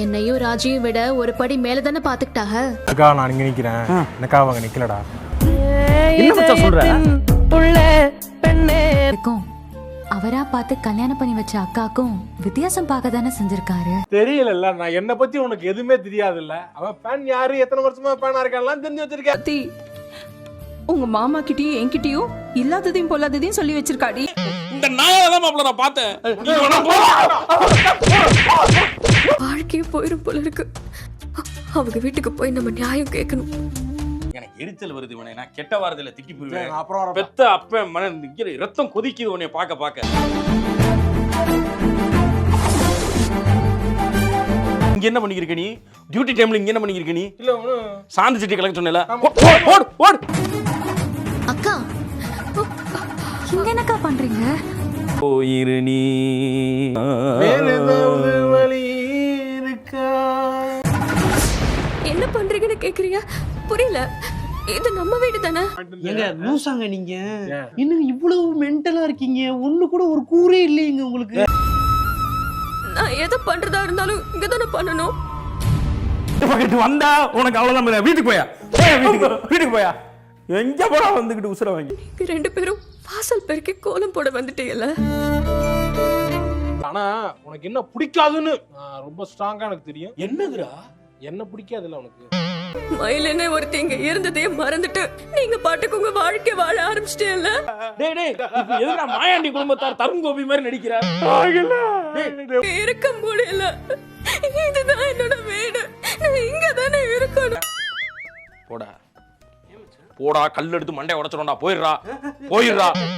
என்னையும் ராஜையும் விட ஒரு படி மேல தானே பாத்துக்கிட்டாக அக்கா நான் இங்க நிக்கிறேன். எனக்கா அவங்க நிக்கலடா. என்ன மச்சான் சொல்ற? இருக்கும். அவரா பார்த்து கல்யாணம் பண்ணி வச்ச அக்காக்கும் வித்தியாசம் பார்க்க தானே செஞ்சிருக்காரு. தெரியல நான் என்ன பத்தி உனக்கு எதுவுமே தெரியாது இல்ல அவன் ஃபேன் யாரு? எத்தனை வருஷமா ஃபேனா இருக்கான்லாம் தெரிஞ்சு வச்சிருக்கேன். பத்தி உங்க மாமா கிட்டயும் என்கிட்டயும் இல்லாததையும் பொல்லாததையும் சொல்லி வச்சிருக்காடி. இந்த நாயால தான் மாப்பிள்ள நான் பார்த்தேன். வாழ்க்கையே போயிரும் போல இருக்கு. அவங்க வீட்டுக்கு போய் நம்ம நியாயம் கேட்கணும். எனக்கு எரிச்சல் வருது இவனை. நான் கெட்ட வாரத்துல திட்டி போயிருவேன் நான் அப்புறம். பெத்த அப்ப மன ரத்தம் கொதிக்குது உன்னை பார்க்க பார்க்க. இங்க என்ன பண்ணிருக்க நீ? டியூட்டி டைம்ல இங்க என்ன பண்ணிருக்க நீ? இல்ல சாந்தி சட்டி கலக்க சொன்னல ஓடு ஓடு அக்கா இங்க என்னக்கா பண்றீங்க? போயிரு நீ. கேக்குறீங்க? புரியல. இது நம்ம வீடு தானே? ஏங்க லூசாங்க நீங்க. இன்னும் இவ்வளவு மென்டலா இருக்கீங்க? ஒண்ணு கூட ஒரு கூரே இல்லையங்க உங்களுக்கு. நான் எதை பண்றதா இருந்தாலும் இங்க தானே பண்ணணும் பக்கத்து வந்தா உனக்கு அவ்வளவுதான். வீட்டுக்கு போயா? போயா வீட்டுக்கு வீட்டுக்கு போயா? எங்க போறா வந்துகிட்டு உசுர வாங்கி ரெண்டு பேரும் வாசல் பெருக்கி கோலம் போட வந்துட்டீங்கல்ல? ஆனா உனக்கு என்ன பிடிக்காதுன்னு நான் ரொம்ப ஸ்ட்ராங்கா எனக்கு தெரியும். என்னதுடா என்ன பிடிக்காதுல்ல உனக்கு? மயிலனே ஒருத்தி இங்க இருந்ததே மறந்துட்டு நீங்க பாட்டுக்கு உங்க வாழ்க்கை வாழ ஆரம்பிச்சிட்டேல்ல டேய் டேய் இப்ப எதுக்குடா மாயாண்டி குடும்பத்தார் தருண் கோபி மாதிரி நடிக்கிற? இருக்க முடியல. இதுதான் என்னோட வீடு. நான் இங்க தானே இருக்கணும். போடா. போடா கல் எடுத்து மண்டைய உடைச்சிடும்டா போயிடுறா. போயிடுறா.